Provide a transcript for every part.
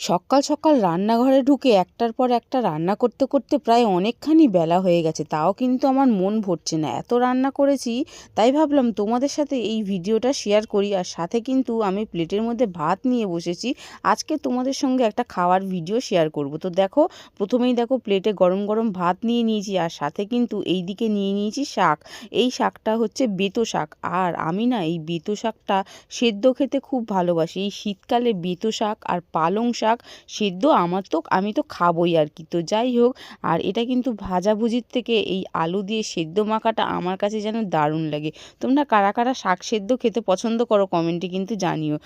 সকাল সকাল রান্নাঘরে ঢুকে একটার পর একটা রান্না করতে করতে প্রায় অনেকখানি বেলা হয়ে গেছে। তাও কিন্তু আমার মন ভরছে না। এত রান্না করেছি, তাই ভাবলাম তোমাদের সাথে এই ভিডিওটা শেয়ার করি। আর সাথে কিন্তু আমি প্লেটের মধ্যে ভাত নিয়ে বসেছি। আজকে তোমাদের সঙ্গে একটা খাওয়ার ভিডিও শেয়ার করব। তো দেখো, প্রথমেই দেখো প্লেটে গরম গরম ভাত নিয়ে নিয়েছি। আর সাথে কিন্তু এই দিকে নিয়ে নিয়েছি শাক। এই শাকটা হচ্ছে বেতো শাক। আর আমি না এই বেতো শাকটা সেদ্ধ খেতে খুব ভালোবাসি। এই শীতকালে বেতো শাক আর পালং শাক সেদ্ধ, আমার তো আমি তো খাবই আর কি। তো যাই হোক, আর এটা কিন্তু ভাজাভুজির থেকে এই আলু দিয়ে সেদ্ধ মাখাটা আমার কাছে যেন দারুণ লাগে। তোমরা কারা কারা শাক সেদ্ধ খেতে পছন্দ করো কমেন্টে কিন্তু জানিও।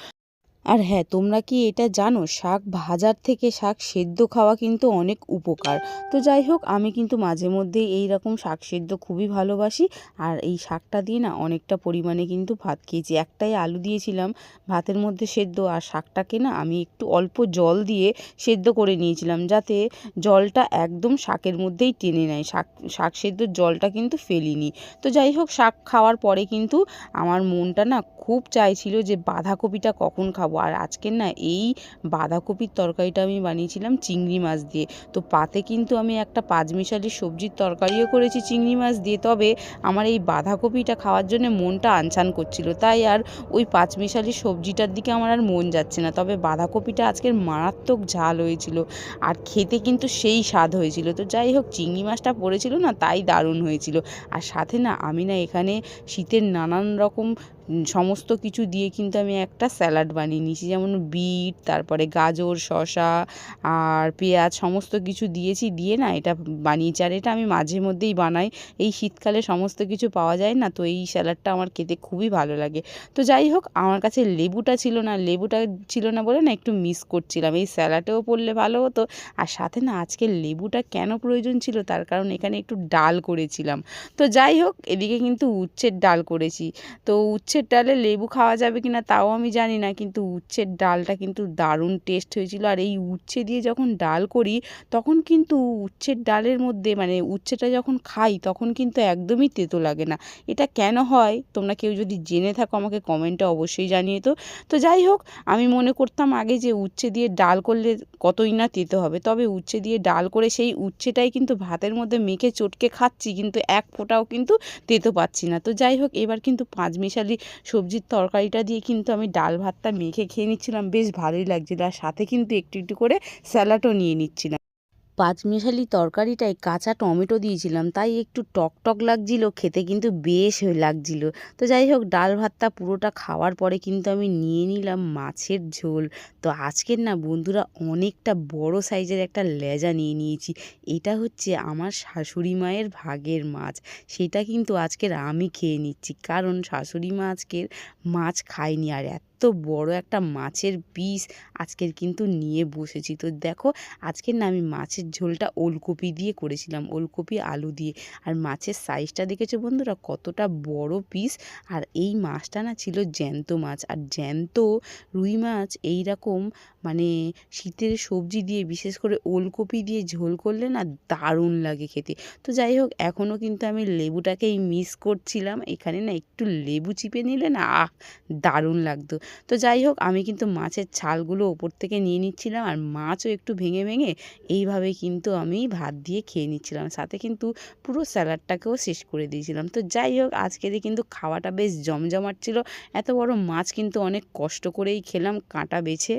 আর হ্যাঁ তোমরা কি এটা জানো, শাক ভাজার থেকে শাক সেদ্ধ খাওয়া কিন্তু অনেক উপকার। তো যাই হোক, আমি কিন্তু মাঝে মধ্যেই এই রকম শাক সেদ্ধ খুবই ভালোবাসি। আর এই শাকটা দিয়ে না অনেকটা পরিমাণে কিন্তু ভাত খেয়েছি। একটাই আলু দিয়েছিলাম, ভাতের মধ্যে সেদ্ধ। আর শাকটাকে না আমি একটু অল্প জল দিয়ে সেদ্ধ করে নিয়েছিলাম, যাতে জলটা একদম শাকের মধ্যেই টেনে নেয়। শাক শাক সেদ্ধর জলটা কিন্তু ফেলিনি। তো যাই হোক, শাক খাওয়ার পরে কিন্তু আমার মনটা না খুব চাইছিল যে বাঁধাকপিটা কখন খাব। আর আজকের না এই বাঁধাকপির তরকারিটা আমি বানিয়েছিলাম চিংড়ি মাছ দিয়ে। তো পাতে কিন্তু আমি একটা পাঁচমিশালি সবজির তরকারিও করেছি চিংড়ি মাছ দিয়ে। তবে আমার এই বাঁধাকপিটা খাওয়ার জন্য মনটা আনছান করছিল। তাই আর ওই পাঁচমিশালি সবজিটার দিকে আমার আর মন যাচ্ছে না। তবে বাঁধাকপিটা আজকের মারাত্মক ঝাল হয়েছিল আর খেতে কিন্তু সেই স্বাদ হয়েছিল। তো যাই হোক, চিংড়ি মাছটা পড়েছিল না, তাই দারুণ হয়েছিল। আর সাথে না আমি না এখানে শীতের নানান রকম সমস্ত কিছু দিয়ে কিন্তু আমি একটা স্যালাড বানিয়ে নিয়েছি। যেমন বিট, তারপরে গাজর, শসা আর পেঁয়াজ সমস্ত কিছু দিয়েছি। দিয়ে না এটা বানিয়েছি। আর এটা আমি মাঝে মধ্যেই বানাই। এই শীতকালে সমস্ত কিছু পাওয়া যায় না, তো এই স্যালাডটা আমার খেতে খুবই ভালো লাগে। তো যাই হোক, আমার কাছে লেবুটা ছিল না। লেবুটা ছিল না বলে না একটু মিস করছিলাম। এই স্যালাডেও পড়লে ভালো হতো। আর সাথে না আজকে লেবুটা কেন প্রয়োজন ছিল? তার কারণ এখানে একটু ডাল করেছিলাম। তো যাই হোক, এদিকে কিন্তু উচ্ছের ডাল করেছি। তো উচ্ছের ডালে লেবু খাওয়া যাবে কি না তাও আমি জানি না, কিন্তু উচ্ছের ডালটা কিন্তু দারুণ টেস্ট হয়েছিল। আর এই উচ্ছে দিয়ে যখন ডাল করি, তখন কিন্তু উচ্ছের ডালের মধ্যে মানে উচ্ছেটা যখন খাই, তখন কিন্তু একদমই তেতো লাগে না। এটা কেন হয়? তোমরা কেউ যদি জেনে থাকো, আমাকে কমেন্টে অবশ্যই জানিয়ে তো। তো যাই হোক, আমি মনে করতাম আগে যে উচ্ছে দিয়ে ডাল করলে কতই না তেতো হবে, তবে উচ্ছে দিয়ে ডাল করে সেই উচ্ছেটাই কিন্তু ভাতের মধ্যে মেখে চটকে খাচ্ছি, কিন্তু এক ফোঁটাও কিন্তু তেতো পাচ্ছি না। তো যাই হোক, এবার কিন্তু পাঁচমিশালি সবজির তরকারিটা দিয়ে কিন্তু আমি ডাল ভাতটা মেখে খেয়ে নিচ্ছিলাম। বেশ ভালোই লাগছিল। আর সাথে কিন্তু একটু একটু করে স্যালাডও নিয়ে নিচ্ছিলাম। পাঁচমিশালি তরকারিটায় কাঁচা টমেটো দিয়েছিলাম, তাই একটু টক টক লাগছিল, খেতে কিন্তু বেশ লাগছিল। তো যাই হোক, ডাল ভাতটা পুরোটা খাওয়ার পরে কিন্তু আমি নিয়ে নিলাম মাছের ঝোল। তো আজকের না বন্ধুরা অনেকটা বড় সাইজের একটা লেজা নিয়ে নিয়েছি। এটা হচ্ছে আমার শাশুড়ি মায়ের ভাগের মাছ। সেটা কিন্তু আজকের আমি খেয়ে নিচ্ছি, কারণ শাশুড়ি মা আজকের মাছ খায়নি আর এত বড় একটা মাছের পিস আজকের কিন্তু নিয়ে বসেছি। তো দেখো, আজকের না আমি মাছের ঝোলটা ওলকপি দিয়ে করেছিলাম, ওলকপি, আলু দিয়ে। আর মাছের সাইজটা দেখেছ বন্ধুরা? কতটা বড় পিস আর এই মাছটা না ছিল জ্যান্ত মাছ। আর জ্যান্ত রুই মাছ এই রকম মানে শীতের সবজি দিয়ে, বিশেষ করে ওলকপি দিয়ে ঝোল করলে না দারুণ লাগে খেতে। তো যাই হোক, এখনও কিন্তু আমি লেবুটাকেই মিস করছিলাম। এখানে না একটু লেবু চিপে নিলে না, আহ, দারুণ লাগতো। তো যাই হোক, আমি কিন্তু মাছের ছালগুলো ওপর থেকে নিয়ে নিচ্ছিলাম আর মাছও একটু ভেঙে ভেঙে এইভাবে কিন্তু আমি ভাত দিয়ে খেয়ে নিচ্ছিলাম। সাথে কিন্তু পুরো স্যালাডটাকেও শেষ করে দিয়েছিলাম। তো যাই হোক আজকে আজকের কিন্তু খাওয়াটা বেশ জমজমাট ছিল। এত বড় মাছ কিন্তু অনেক কষ্ট করেই খেলাম, কাঁটা বেছে।